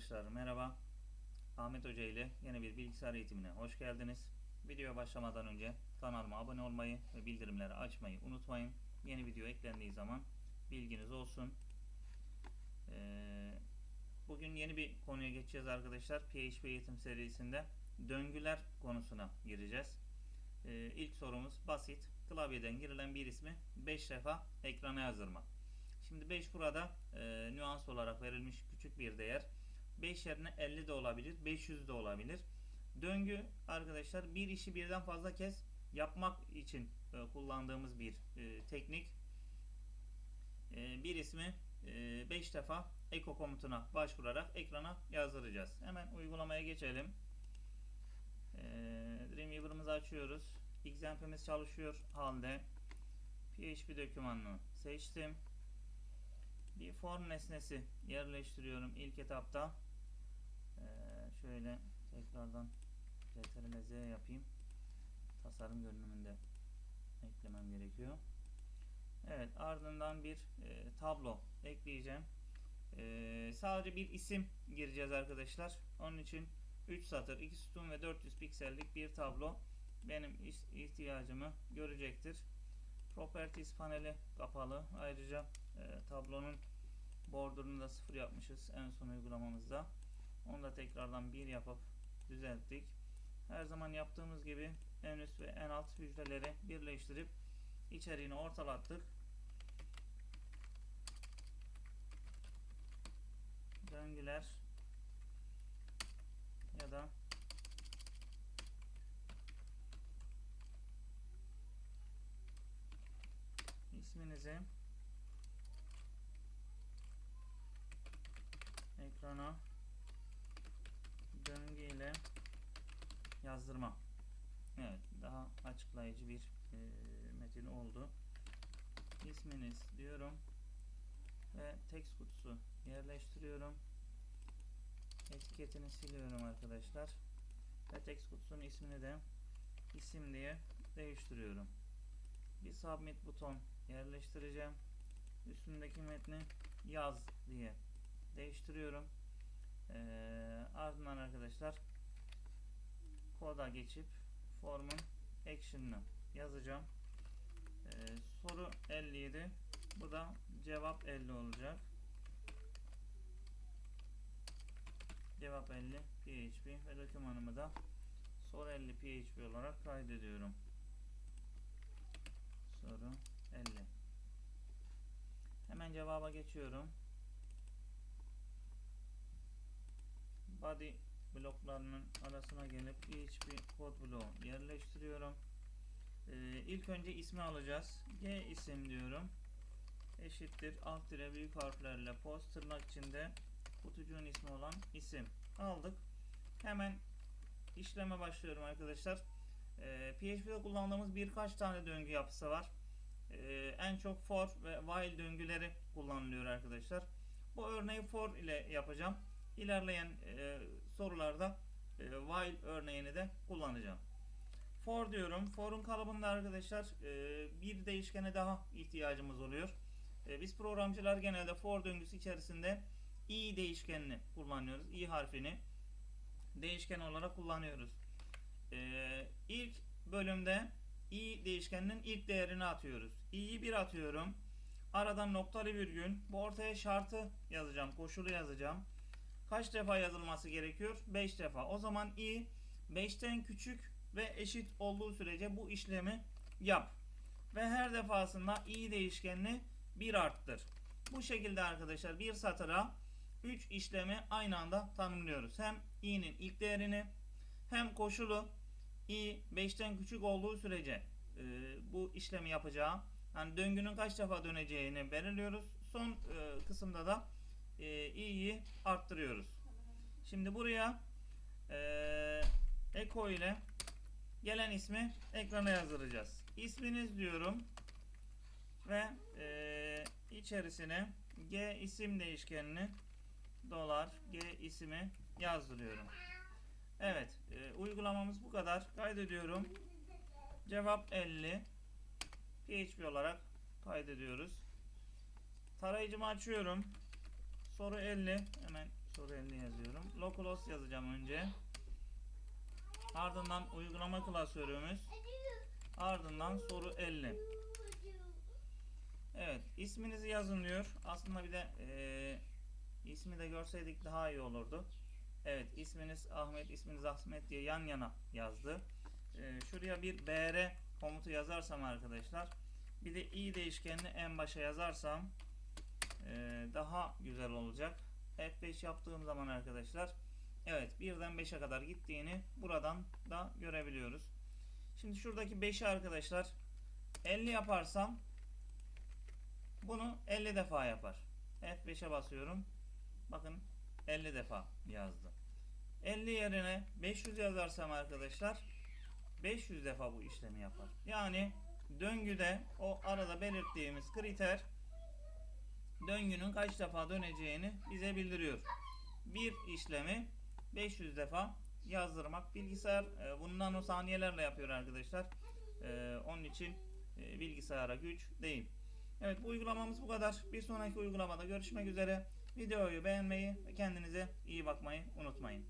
Arkadaşlar merhaba. Ahmet Hoca ile yeni bir bilgisayar eğitimine hoş geldiniz. Videoya başlamadan önce kanalıma abone olmayı ve bildirimleri açmayı unutmayın. Yeni video eklendiği zaman bilginiz olsun. Ee, bugün yeni bir konuya geçeceğiz arkadaşlar. PHP eğitim serisinde döngüler konusuna gireceğiz. Ee, ilk sorumuz basit. Klavyeden girilen bir ismi 5 defa ekrana yazdırmak. Şimdi 5 burada e, nüans olarak verilmiş küçük bir değer. 5 yerine 50 de olabilir, 500 de olabilir. Döngü arkadaşlar bir işi birden fazla kez yapmak için e, kullandığımız bir e, teknik. E, bir ismi 5 defa eko komutuna başvurarak ekrana yazdıracağız. Hemen uygulamaya geçelim. E, Dreamweaver'ımızı açıyoruz. Xamp'imiz çalışıyor halde. PHP dokümanını seçtim bir form nesnesi yerleştiriyorum ilk etapta. Ee, şöyle tekrardan Ctrl Z yapayım. Tasarım görünümünde eklemem gerekiyor. Evet ardından bir e, tablo ekleyeceğim. E, sadece bir isim gireceğiz arkadaşlar. Onun için 3 satır, 2 sütun ve 400 piksellik bir tablo benim ihtiyacımı görecektir. Properties paneli kapalı. Ayrıca e, tablonun borderını da sıfır yapmışız en son uygulamamızda. Onu da tekrardan bir yapıp düzelttik. Her zaman yaptığımız gibi en üst ve en alt hücreleri birleştirip içeriğini ortalattık. Döngüler ya da isminizi ekrana döngü ile yazdırma. Evet, daha açıklayıcı bir e, metin oldu. İsminiz diyorum ve text kutusu yerleştiriyorum. Etiketini siliyorum arkadaşlar. Ve text kutusunun ismini de isim diye değiştiriyorum. Bir submit buton yerleştireceğim. Üstündeki metni yaz diye değiştiriyorum. Ee, ardından arkadaşlar koda geçip formun action'ını yazacağım. Ee, soru 57 bu da cevap 50 olacak. Cevap 50 PHP ve dokümanımı da soru 50 PHP olarak kaydediyorum. Soru 50. Hemen cevaba geçiyorum. Body bloklarının arasına gelip PHP kod bloğu yerleştiriyorum. Ee, ilk önce ismi alacağız. G isim diyorum. Eşittir alt tire büyük harflerle post tırnak içinde kutucuğun ismi olan isim aldık. Hemen işleme başlıyorum arkadaşlar. Ee, PHP'de kullandığımız birkaç tane döngü yapısı var. Ee, en çok for ve while döngüleri kullanılıyor arkadaşlar. Bu örneği for ile yapacağım. İlerleyen e, sorularda e, while örneğini de kullanacağım. For diyorum. For'un kalıbında arkadaşlar e, bir değişkene daha ihtiyacımız oluyor. E, biz programcılar genelde for döngüsü içerisinde i değişkenini kullanıyoruz. i harfini değişken olarak kullanıyoruz. E, ilk bölümde i değişkeninin ilk değerini atıyoruz. i'yi 1 atıyorum. Aradan noktalı virgül. Bu ortaya şartı yazacağım. Koşulu yazacağım. Kaç defa yazılması gerekiyor? 5 defa. O zaman i 5'ten küçük ve eşit olduğu sürece bu işlemi yap. Ve her defasında i değişkenini 1 arttır. Bu şekilde arkadaşlar bir satıra 3 işlemi aynı anda tanımlıyoruz. Hem i'nin ilk değerini hem koşulu i 5'ten küçük olduğu sürece e, bu işlemi yapacağı yani döngünün kaç defa döneceğini belirliyoruz. Son e, kısımda da e, i'yi arttırıyoruz. Şimdi buraya e, eko ile gelen ismi ekrana yazdıracağız. İsminiz diyorum ve e, içerisine g isim değişkenini dolar g ismi yazdırıyorum. Evet, e, uygulamamız bu kadar. Kaydediyorum. Cevap 50. PHP olarak kaydediyoruz. Tarayıcımı açıyorum. Soru 50. Hemen soru 50 yazıyorum. localhost yazacağım önce. Ardından uygulama klasörümüz. Ardından soru 50. Evet, isminizi yazın diyor. Aslında bir de eee, ismi de görseydik daha iyi olurdu. Evet, isminiz Ahmet, isminiz Ahmet diye yan yana yazdı. Eee, şuraya bir br komutu yazarsam arkadaşlar, bir de i değişkenini en başa yazarsam daha güzel olacak. F5 yaptığım zaman arkadaşlar, evet birden 5'e kadar gittiğini buradan da görebiliyoruz. Şimdi şuradaki 5'i arkadaşlar 50 yaparsam bunu 50 defa yapar. F5'e basıyorum. Bakın 50 defa yazdı. 50 yerine 500 yazarsam arkadaşlar 500 defa bu işlemi yapar. Yani döngüde o arada belirttiğimiz kriter döngünün kaç defa döneceğini bize bildiriyor. Bir işlemi 500 defa yazdırmak bilgisayar e, bunu nanosaniyelerle yapıyor arkadaşlar. E, onun için e, bilgisayara güç değil. Evet bu uygulamamız bu kadar. Bir sonraki uygulamada görüşmek üzere. Videoyu beğenmeyi ve kendinize iyi bakmayı unutmayın.